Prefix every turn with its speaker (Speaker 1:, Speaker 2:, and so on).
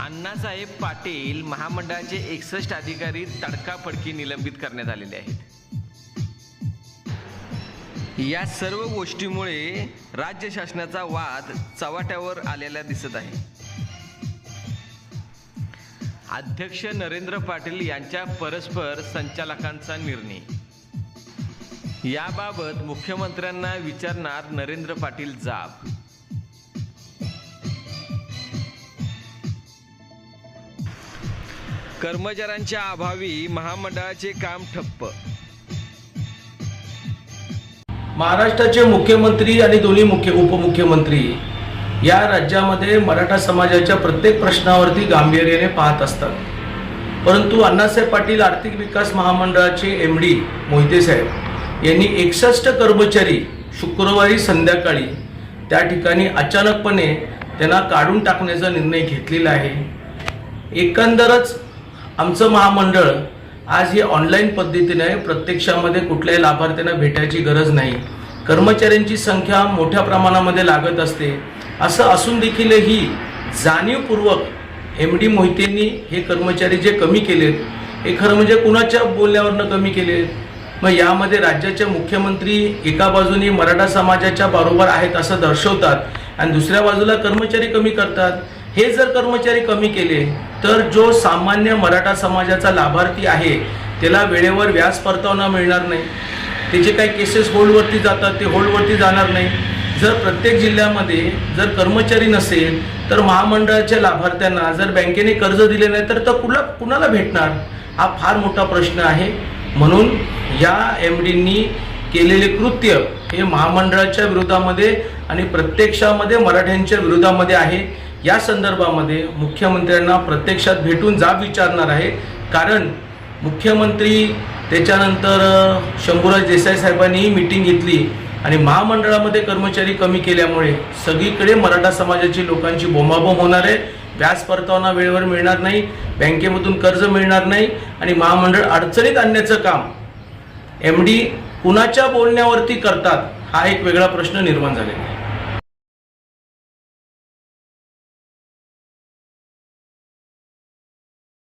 Speaker 1: अण्णासाहेब पाटील महामंडळाचे एकसष्ट अधिकारी तडकाफडकी निलंबित करण्यात आलेले आहेत. या सर्व गोष्टीमुळे राज्य शासनाचा वाद चव्हाट्यावर आलेला दिसत आहे. अध्यक्ष नरेंद्र पाटील यांच्या परस्पर संचालकांचा निर्णय. याबाबत मुख्यमंत्र्यांना विचारणार नरेंद्र पाटील जाब. कर्मचाऱ्यांच्या अभावी महामंडळाचे काम ठप्प.
Speaker 2: महाराष्ट्राचे मुख्यमंत्री आणि दोन्ही मुख्य उपमुख्यमंत्री या राज्यामध्ये मराठा समाजाच्या प्रत्येक प्रश्नावरती गांभीर्याने पाहत असतात. परंतु अण्णासाहेब पाटील आर्थिक विकास महामंडळाचे एम डी मोहिते साहेब यांनी एकसष्ट कर्मचारी शुक्रवारी संध्याकाळी त्या ठिकाणी अचानकपणे त्यांना काढून टाकण्याचा निर्णय घेतलेला आहे. एकंदरच आमचं महामंडळ आज हे ऑनलाईन पद्धतीने प्रत्यक्षामध्ये कुठल्याही लाभार्थ्यांना भेटायची गरज नाही. कर्मचाऱ्यांची संख्या मोठ्या प्रमाणामध्ये लागत असते. असं असून देखीलही जाणीवपूर्वक एम डी मोहितेंनी हे कर्मचारी जे कमी केलेत हे खरं म्हणजे कुणाच्या बोलण्यावरनं कमी केलेत? मग यामध्ये राज्याचे मुख्यमंत्री एका बाजूने मराठा समाजाच्या बरोबर आहेत असं दर्शवतात आणि दुसऱ्या बाजूला कर्मचारी कमी करतात. हे जर कर्मचारी कमी केले तर जो सामान्य मराठा समाजाचा लाभार्थी आहे त्याला वेळेवर व्याज परतावना मिळणार नाही. त्याचे काही केसेस होल्डवरती जातात ते होल्डवरती जाणार नाही. जर प्रत्येक जिल्ह्यामध्ये जर कर्मचारी नसेल तर महामंडळाच्या लाभार्थ्यांना जर बँकेने कर्ज दिले नाही तर तर कुणा कुणाला भेटणार? हा फार मोठा प्रश्न आहे. म्हणून या एम डींनी केलेले कृत्य हे महामंडळाच्या विरोधामध्ये आणि प्रत्यक्षामध्ये मराठ्यांच्या विरोधामध्ये आहे. या संदर्भामध्ये मुख्यमंत्र्यांना प्रत्यक्षात भेटून जाब विचारणार आहे. कारण मुख्यमंत्री त्याच्यानंतर शंभूराज देसाई साहेबांनीही मीटिंग घेतली आणि महामंडळामध्ये कर्मचारी कमी केल्यामुळे सगळीकडे मराठा समाजाची लोकांची बोंबाबोंब होणार आहे. व्याज परतावना वेळेवर मिळणार नाही बँकेमधून कर्ज मिळणार नाही आणि महामंडळ अडचणीत आणण्याचं काम एम डी कुणाच्या बोलण्यावरती करतात हा एक वेगळा प्रश्न निर्माण झालेला आहे.